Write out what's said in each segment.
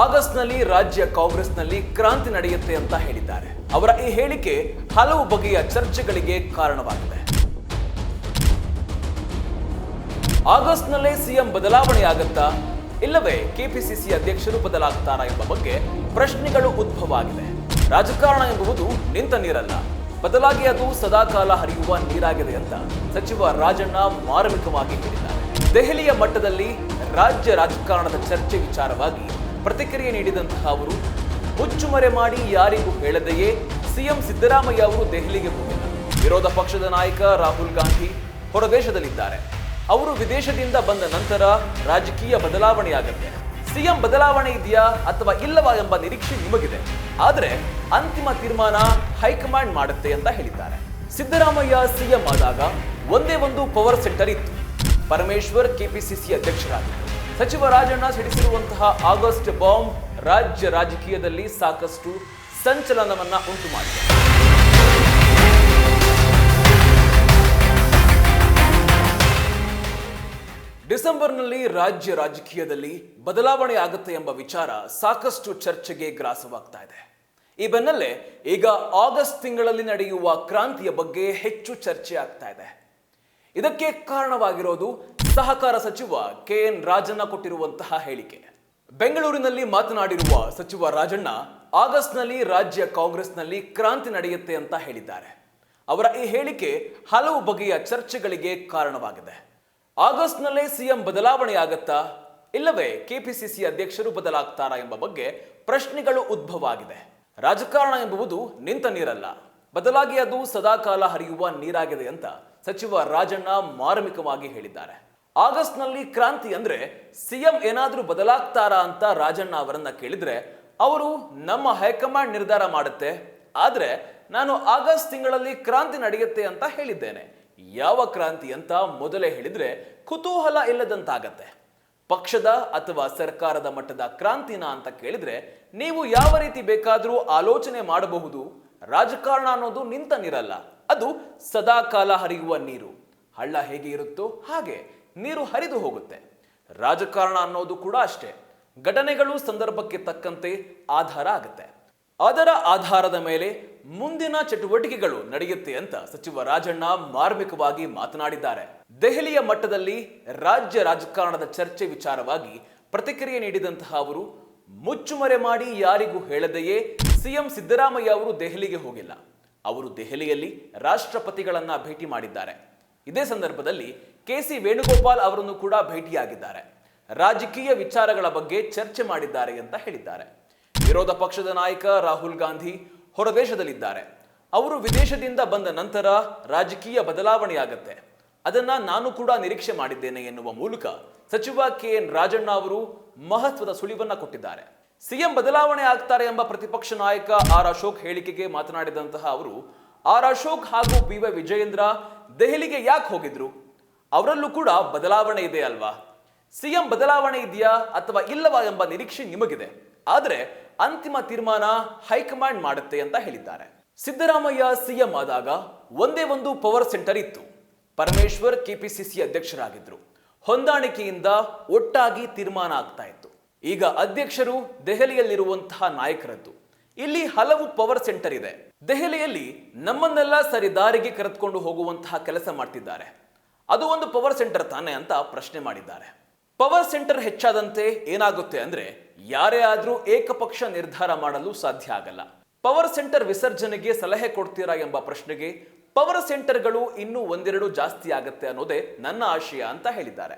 ಆಗಸ್ಟ್ನಲ್ಲಿ ರಾಜ್ಯ ಕಾಂಗ್ರೆಸ್ನಲ್ಲಿ ಕ್ರಾಂತಿ ನಡೆಯುತ್ತೆ ಅಂತ ಹೇಳಿದ್ದಾರೆ. ಅವರ ಈ ಹೇಳಿಕೆ ಹಲವು ಬಗೆಯ ಚರ್ಚೆಗಳಿಗೆ ಕಾರಣವಾಗಿದೆ. ಆಗಸ್ಟ್ನಲ್ಲೇ ಸಿಎಂ ಬದಲಾವಣೆ ಆಗುತ್ತಾ? ಇಲ್ಲವೇ ಕೆಪಿಸಿಸಿ ಅಧ್ಯಕ್ಷರು ಬದಲಾಗ್ತಾರಾ ಎಂಬ ಬಗ್ಗೆ ಪ್ರಶ್ನೆಗಳು ಉದ್ಭವ ಆಗಿದೆ ರಾಜಕಾರಣ ಎಂಬುದು ನಿಂತ ನೀರಲ್ಲ. ಬದಲಾಗಿ ಅದು ಸದಾಕಾಲ ಹರಿಯುವ ನೀರಾಗಿದೆ ಅಂತ ಸಚಿವ ರಾಜಣ್ಣ ಮಾರ್ಮಿಕವಾಗಿ ಹೇಳಿದ್ದಾರೆ. ದೆಹಲಿಯ ಮಟ್ಟದಲ್ಲಿ ರಾಜ್ಯ ರಾಜಕಾರಣದ ಚರ್ಚೆ ವಿಚಾರವಾಗಿ ಪ್ರತಿಕ್ರಿಯೆ ನೀಡಿದಂತಹ ಅವರು ಮುಚ್ಚುಮರೆ ಮಾಡಿ ಯಾರಿಗೂ ಹೇಳದೆಯೇ? ಸಿಎಂ ಸಿದ್ದರಾಮಯ್ಯ ಅವರು ದೆಹಲಿಗೆ ಹೋಗಿದ್ದರು ವಿರೋಧ ಪಕ್ಷದ ನಾಯಕ ರಾಹುಲ್ ಗಾಂಧಿ ಹೊರದೇಶದಲ್ಲಿದ್ದಾರೆ. ಅವರು ವಿದೇಶದಿಂದ ಬಂದ ನಂತರ ರಾಜಕೀಯ ಬದಲಾವಣೆಯಾಗತ್ತೆ. ಸಿಎಂ ಬದಲಾವಣೆ ಇದೆಯಾ ಅಥವಾ ಇಲ್ಲವಾ ಎಂಬ ನಿರೀಕ್ಷೆ ನಿಮಗಿದೆ. ಆದರೆ ಅಂತಿಮ ತೀರ್ಮಾನ ಹೈಕಮಾಂಡ್ ಮಾಡುತ್ತೆ ಅಂತ ಹೇಳಿದ್ದಾರೆ. ಸಿದ್ದರಾಮಯ್ಯ ಸಿಎಂ ಆದಾಗ ಒಂದೇ ಒಂದು ಪವರ್ ಸೆಂಟರ್ ಇತ್ತು. ಪರಮೇಶ್ವರ್ ಕೆಪಿಸಿಸಿ ಅಧ್ಯಕ್ಷರಾಗಿದ್ದರು. ಸಚಿವ ರಾಜಣ್ಣ ಸಿಡಿಸಿರುವಂತಹ ಆಗಸ್ಟ್ ಬಾಂಬ್ ರಾಜ್ಯ ರಾಜಕೀಯದಲ್ಲಿ ಸಾಕಷ್ಟು ಸಂಚಲನವನ್ನ ಉಂಟು ಮಾಡಿದೆ. ಡಿಸೆಂಬರ್ನಲ್ಲಿ ರಾಜ್ಯ ರಾಜಕೀಯದಲ್ಲಿ ಬದಲಾವಣೆ ಆಗುತ್ತೆ ಎಂಬ ವಿಚಾರ ಸಾಕಷ್ಟು ಚರ್ಚೆಗೆ ಗ್ರಾಸವಾಗ್ತಾ ಇದೆ. ಈ ಬೆನ್ನಲ್ಲೇ ಈಗ ಆಗಸ್ಟ್ ತಿಂಗಳಲ್ಲಿ ನಡೆಯುವ ಕ್ರಾಂತಿಯ ಬಗ್ಗೆ ಹೆಚ್ಚು ಚರ್ಚೆ ಆಗ್ತಾ ಇದೆ. ಇದಕ್ಕೆ ಕಾರಣವಾಗಿರೋದು ಸಹಕಾರ ಸಚಿವ ಕೆ ಎನ್ ರಾಜಣ್ಣ ಕೊಟ್ಟಿರುವಂತಹ ಹೇಳಿಕೆ. ಬೆಂಗಳೂರಿನಲ್ಲಿ ಮಾತನಾಡಿರುವ ಸಚಿವ ರಾಜಣ್ಣ, ಆಗಸ್ಟ್ನಲ್ಲಿ ರಾಜ್ಯ ಕಾಂಗ್ರೆಸ್ನಲ್ಲಿ ಕ್ರಾಂತಿ ನಡೆಯುತ್ತೆ ಅಂತ ಹೇಳಿದ್ದಾರೆ. ಅವರ ಈ ಹೇಳಿಕೆ ಹಲವು ಬಗೆಯ ಚರ್ಚೆಗಳಿಗೆ ಕಾರಣವಾಗಿದೆ. ಆಗಸ್ಟ್ನಲ್ಲೇ ಸಿಎಂ ಬದಲಾವಣೆಯಾಗುತ್ತಾ ಇಲ್ಲವೇ ಕೆಪಿಸಿಸಿ ಅಧ್ಯಕ್ಷರು ಬದಲಾಗ್ತಾರಾ ಎಂಬ ಬಗ್ಗೆ ಪ್ರಶ್ನೆಗಳು ಉದ್ಭವ ಆಗಿದೆ ರಾಜಕಾರಣ ಎಂಬುದು ನಿಂತ ನೀರಲ್ಲ. ಬದಲಾಗಿ ಅದು ಸದಾಕಾಲ ಹರಿಯುವ ನೀರಾಗಿದೆ ಅಂತ ಸಚಿವ ರಾಜಣ್ಣ ಮಾರ್ಮಿಕವಾಗಿ ಹೇಳಿದ್ದಾರೆ. ಆಗಸ್ಟ್ನಲ್ಲಿ ಕ್ರಾಂತಿ ಅಂದ್ರೆ ಸಿಎಂ ಏನಾದರೂ ಬದಲಾಗ್ತಾರಾ ಅಂತ ರಾಜಣ್ಣ ಅವರನ್ನ ಕೇಳಿದ್ರೆ, ಅವರು ನಮ್ಮ ಹೈಕಮಾಂಡ್ ನಿರ್ಧಾರ ಮಾಡುತ್ತೆ, ಆದರೆ ನಾನು ಆಗಸ್ಟ್ ತಿಂಗಳಲ್ಲಿ ಕ್ರಾಂತಿ ನಡೆಯುತ್ತೆ ಅಂತ ಹೇಳಿದ್ದೇನೆ. ಯಾವ ಕ್ರಾಂತಿ ಅಂತ ಮೊದಲೇ ಹೇಳಿದ್ರೆ ಕುತೂಹಲ ಇಲ್ಲದಂತಾಗತ್ತೆ. ಪಕ್ಷದ ಅಥವಾ ಸರ್ಕಾರದ ಮಟ್ಟದ ಕ್ರಾಂತಿನ ಅಂತ ಕೇಳಿದರೆ, ನೀವು ಯಾವ ರೀತಿ ಬೇಕಾದರೂ ಆಲೋಚನೆ ಮಾಡಬಹುದು. ರಾಜಕಾರಣ ಅನ್ನೋದು ನಿಂತ ನೀರಲ್ಲ, ಅದು ಸದಾಕಾಲ ಹರಿಯುವ ನೀರು. ಹಳ್ಳ ಹೇಗೆ ಇರುತ್ತೋ ಹಾಗೆ. ನೀರು ಹರಿದು ಹೋಗುತ್ತೆ. ರಾಜಕಾರಣ ಅನ್ನೋದು ಕೂಡ ಅಷ್ಟೇ. ಘಟನೆಗಳು ಸಂದರ್ಭಕ್ಕೆ ತಕ್ಕಂತೆ ಆಧಾರ ಆಗುತ್ತೆ. ಅದರ ಆಧಾರದ ಮೇಲೆ ಮುಂದಿನ ಚಟುವಟಿಕೆಗಳು ನಡೆಯುತ್ತೆ ಅಂತ ಸಚಿವ ರಾಜಣ್ಣ ಮಾರ್ಮಿಕವಾಗಿ ಮಾತನಾಡಿದ್ದಾರೆ. ದೆಹಲಿಯ ಮಟ್ಟದಲ್ಲಿ ರಾಜ್ಯ ರಾಜಕಾರಣದ ಚರ್ಚೆ ವಿಚಾರವಾಗಿ ಪ್ರತಿಕ್ರಿಯೆ ನೀಡಿದಂತಹ ಅವರು, ಮುಚ್ಚುಮರೆ ಮಾಡಿ ಯಾರಿಗೂ ಹೇಳದೆಯೇ ಸಿಎಂ ಸಿದ್ದರಾಮಯ್ಯ ಅವರು ದೆಹಲಿಗೆ ಹೋಗಿಲ್ಲ. ಅವರು ದೆಹಲಿಯಲ್ಲಿ ರಾಷ್ಟ್ರಪತಿಗಳನ್ನ ಭೇಟಿ ಮಾಡಿದ್ದಾರೆ. ಇದೇ ಸಂದರ್ಭದಲ್ಲಿ ಕೆ ಸಿ ವೇಣುಗೋಪಾಲ್ ಅವರನ್ನು ಕೂಡ ಭೇಟಿಯಾಗಿದ್ದಾರೆ. ರಾಜಕೀಯ ವಿಚಾರಗಳ ಬಗ್ಗೆ ಚರ್ಚೆ ಮಾಡಿದ್ದಾರೆ ಅಂತ ಹೇಳಿದ್ದಾರೆ. ವಿರೋಧ ಪಕ್ಷದ ನಾಯಕ ರಾಹುಲ್ ಗಾಂಧಿ ಹೊರದೇಶದಲ್ಲಿದ್ದಾರೆ. ಅವರು ವಿದೇಶದಿಂದ ಬಂದ ನಂತರ ರಾಜಕೀಯ ಬದಲಾವಣೆಯಾಗತ್ತೆ. ಅದನ್ನ ನಾನು ಕೂಡ ನಿರೀಕ್ಷೆ ಮಾಡಿದ್ದೇನೆ ಎನ್ನುವ ಮೂಲಕ ಸಚಿವ ಕೆ ಎನ್ ರಾಜಣ್ಣ ಅವರು ಮಹತ್ವದ ಸುಳಿವನ್ನ ಕೊಟ್ಟಿದ್ದಾರೆ. ಸಿಎಂ ಬದಲಾವಣೆ ಆಗ್ತಾರೆ ಎಂಬ ಪ್ರತಿಪಕ್ಷ ನಾಯಕ ಆರ್ ಅಶೋಕ್ ಹೇಳಿಕೆಗೆ ಮಾತನಾಡಿದಂತಹ ಅವರು ಆರ್ ಅಶೋಕ್ ಹಾಗೂ ಬಿ ವೈ ವಿಜಯೇಂದ್ರ ದೆಹಲಿಗೆ ಯಾಕೆ ಹೋಗಿದ್ರು? ಅವರಲ್ಲೂ ಕೂಡ ಬದಲಾವಣೆ ಇದೆ ಅಲ್ವಾ? ಸಿಎಂ ಬದಲಾವಣೆ ಇದೆಯಾ ಅಥವಾ ಇಲ್ಲವಾ ಎಂಬ ನಿರೀಕ್ಷೆ ನಿಮಗಿದೆ. ಆದರೆ ಅಂತಿಮ ತೀರ್ಮಾನ ಹೈಕಮಾಂಡ್ ಮಾಡುತ್ತೆ ಅಂತ ಹೇಳಿದ್ದಾರೆ. ಸಿದ್ದರಾಮಯ್ಯ ಸಿಎಂ ಆದಾಗ ಒಂದೇ ಒಂದು ಪವರ್ ಸೆಂಟರ್ ಇತ್ತು. ಪರಮೇಶ್ವರ್ ಕೆಪಿಸಿಸಿ ಅಧ್ಯಕ್ಷರಾಗಿದ್ರು. ಹೊಂದಾಣಿಕೆಯಿಂದ ಒಟ್ಟಾಗಿ ತೀರ್ಮಾನ ಆಗ್ತಾ ಇತ್ತು. ಈಗ ಅಧ್ಯಕ್ಷರು ದೆಹಲಿಯಲ್ಲಿರುವಂತಹ ನಾಯಕರದ್ದು. ಇಲ್ಲಿ ಹಲವು ಪವರ್ ಸೆಂಟರ್ ಇದೆ. ದೆಹಲಿಯಲ್ಲಿ ನಮ್ಮನ್ನೆಲ್ಲ ಸರಿ ದಾರಿಗೆ ಕರೆದುಕೊಂಡು ಹೋಗುವಂತಹ ಕೆಲಸ ಮಾಡ್ತಿದ್ದಾರೆ. ಅದು ಒಂದು ಪವರ್ ಸೆಂಟರ್ ತಾನೆ ಅಂತ ಪ್ರಶ್ನೆ ಮಾಡಿದ್ದಾರೆ. ಪವರ್ ಸೆಂಟರ್ ಹೆಚ್ಚಾದಂತೆ ಏನಾಗುತ್ತೆ ಅಂದ್ರೆ ಯಾರೇ ಆದ್ರೂ ಏಕಪಕ್ಷ ನಿರ್ಧಾರ ಮಾಡಲು ಸಾಧ್ಯ ಆಗಲ್ಲ. ಪವರ್ ಸೆಂಟರ್ ವಿಸರ್ಜನೆಗೆ ಸಲಹೆ ಕೊಡ್ತೀರಾ ಎಂಬ ಪ್ರಶ್ನೆಗೆ ಪವರ್ ಸೆಂಟರ್ಗಳು ಇನ್ನೂ ಒಂದೆರಡು ಜಾಸ್ತಿ ಆಗತ್ತೆ ಅನ್ನೋದೇ ನನ್ನ ಆಶಯ ಅಂತ ಹೇಳಿದ್ದಾರೆ.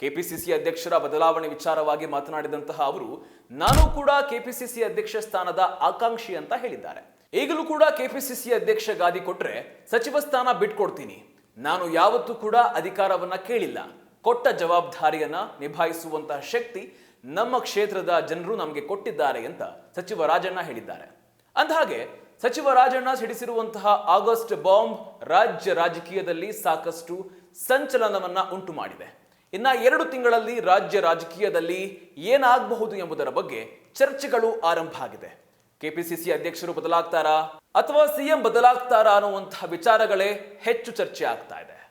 ಕೆಪಿಸಿಸಿ ಅಧ್ಯಕ್ಷರ ಬದಲಾವಣೆ ವಿಚಾರವಾಗಿ ಮಾತನಾಡಿದಂತಹ ಅವರು, ನಾನು ಕೂಡ ಕೆಪಿಸಿಸಿ ಅಧ್ಯಕ್ಷ ಸ್ಥಾನದ ಆಕಾಂಕ್ಷಿ ಅಂತ ಹೇಳಿದ್ದಾರೆ. ಈಗಲೂ ಕೂಡ ಕೆಪಿಸಿಸಿ ಅಧ್ಯಕ್ಷ ಗಾದಿ ಕೊಟ್ರೆ ಸಚಿವ ಸ್ಥಾನ ಬಿಟ್ಕೊಡ್ತೀನಿ. ನಾನು ಯಾವತ್ತೂ ಕೂಡ ಅಧಿಕಾರವನ್ನ ಕೇಳಿಲ್ಲ. ಕೊಟ್ಟ ಜವಾಬ್ದಾರಿಯನ್ನ ನಿಭಾಯಿಸುವಂತಹ ಶಕ್ತಿ ನಮ್ಮ ಕ್ಷೇತ್ರದ ಜನರು ನಮಗೆ ಕೊಟ್ಟಿದ್ದಾರೆ ಅಂತ ಸಚಿವ ರಾಜಣ್ಣ ಹೇಳಿದ್ದಾರೆ. ಅಂದಹಾಗೆ, ಸಚಿವ ರಾಜಣ್ಣ ಸಿಡಿಸಿರುವಂತಹ ಆಗಸ್ಟ್ ಬಾಂಬ್ ರಾಜ್ಯ ರಾಜಕೀಯದಲ್ಲಿ ಸಾಕಷ್ಟು ಸಂಚಲನವನ್ನ ಉಂಟು ಮಾಡಿದೆ ಇನ್ನ ಎರಡು ತಿಂಗಳಲ್ಲಿ ರಾಜ್ಯ ರಾಜಕೀಯದಲ್ಲಿ ಏನಾಗಬಹುದು ಎಂಬುದರ ಬಗ್ಗೆ ಚರ್ಚೆಗಳು ಆರಂಭ ಆಗಿದೆ. ಕೆಪಿಸಿಸಿ ಅಧ್ಯಕ್ಷರು ಬದಲಾಗ್ತಾರಾ ಅಥವಾ ಸಿಎಂ ಬದಲಾಗ್ತಾರಾ ಅನ್ನುವಂತಹ ವಿಚಾರಗಳೇ ಹೆಚ್ಚು ಚರ್ಚೆ ಆಗ್ತಾ ಇದೆ.